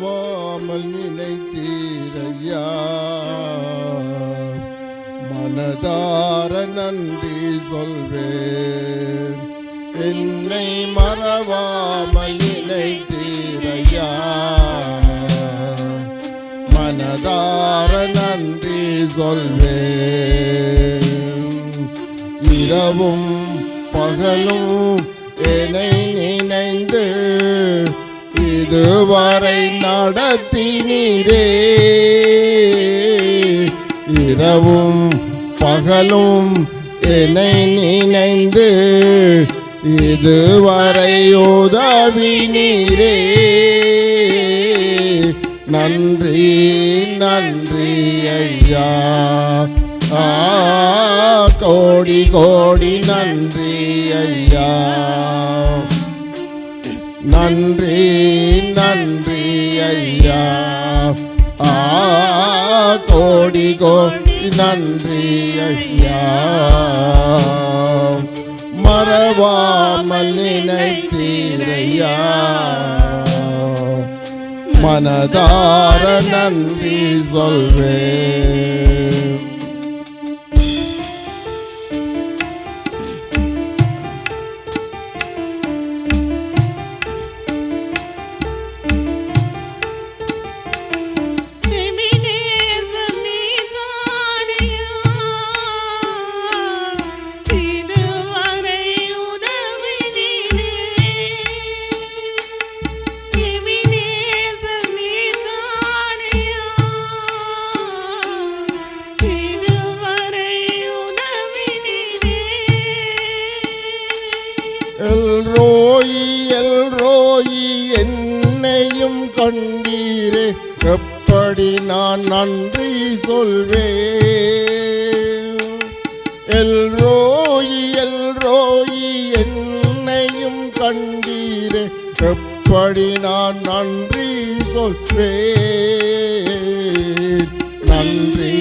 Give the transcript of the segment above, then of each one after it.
மறவாமல் நினைத்தீரையா. மனதார நன்றி சொல்வேன். என்னை மறவாமல் நினைத்தீரையா. மனதார நன்றி சொல்வேன். இரவும் பகலும் என்னை நினைந்து இதுவரை நடத்தினீரே. இரவும் பகலும் என்னை நினைந்து இதுவரை உதவி நீரே நன்றி நன்றி ஐயா. கோடி கோடி நன்றி ஐயா. நன்றி. கோடி கோடி நன்றி ஐயா. மறவாமல் நினைத்தீரையா. மனதார நன்றி சொல்வேன். எல்ரோயி எல்ரோயி என்னையும் கண்டீரே. எப்படி நான் நன்றி சொல்வே எல்ரோயி எல்ரோயி என்னையும் கண்டீரே. எப்படி நான் நன்றி சொல்வே நன்றி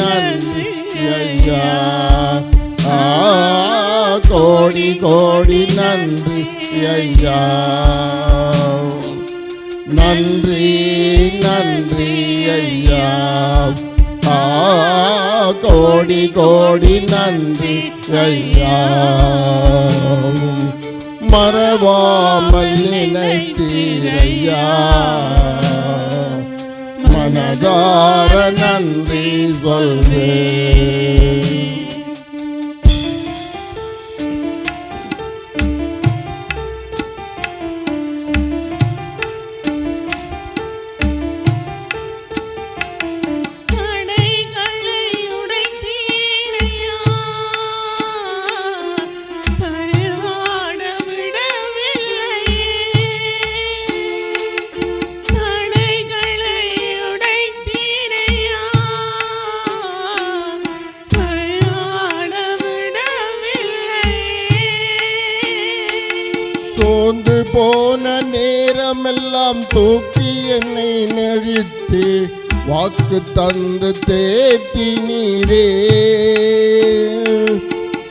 நன்றி ஐயா. கோடி கோடி நன்றி ஐயா. நன்றி நன்றி ஐயா. ஆ கோடி கோடி நன்றி ஐயா. மறவாமல் நினைத்தீரையா மனதார நன்றி சொல்வே விட்டு போன நேரமெல்லாம் தூக்கி என்னை நெறித்து வாக்கு தந்து தேற்றி நீரே.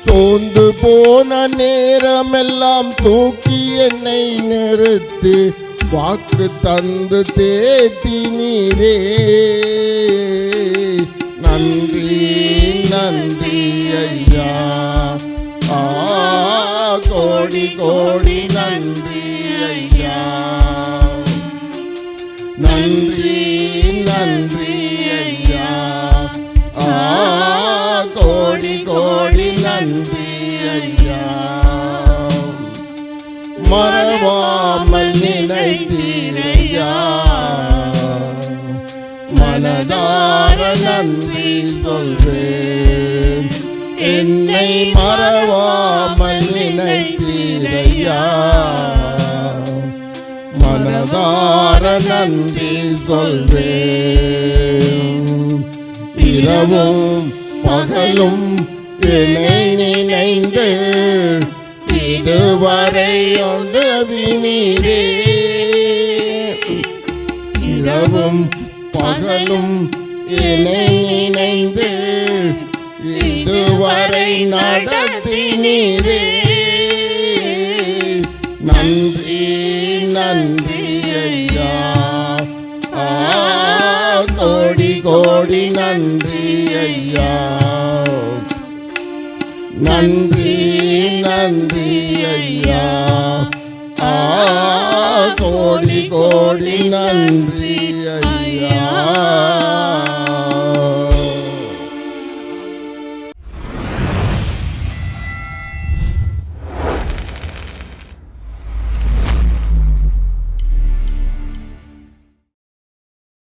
சோர்ந்து போன நேரமெல்லாம் தூக்கி என்னை நிறுத்து வாக்கு தந்து தேற்றி நீரே. நன்றி நன்றி ஐயா. ஆ கோடி கோடி நன்றி. நன்றி நன்றி ஐயா. கோடி கோடி நன்றி ஐயா. மறவாமல் நினைத்தீரையா மனதார நன்றி சொல்வேன். என்னை மறவாமல் நினைத்தீரையா மனதார நன்றி சொல்வேன். இரவும் பகலும் என்னை நினைந்து இதுவரை உதவினீரே இரவும் பகலும் என்னை நினைந்து இதுவரை நடத்தினீரே. நன்றி நன்றி. கோடி நன்றி ஐயா. நன்றி நன்றி ஐயா. ஆ கோடி கோடி நன்றி.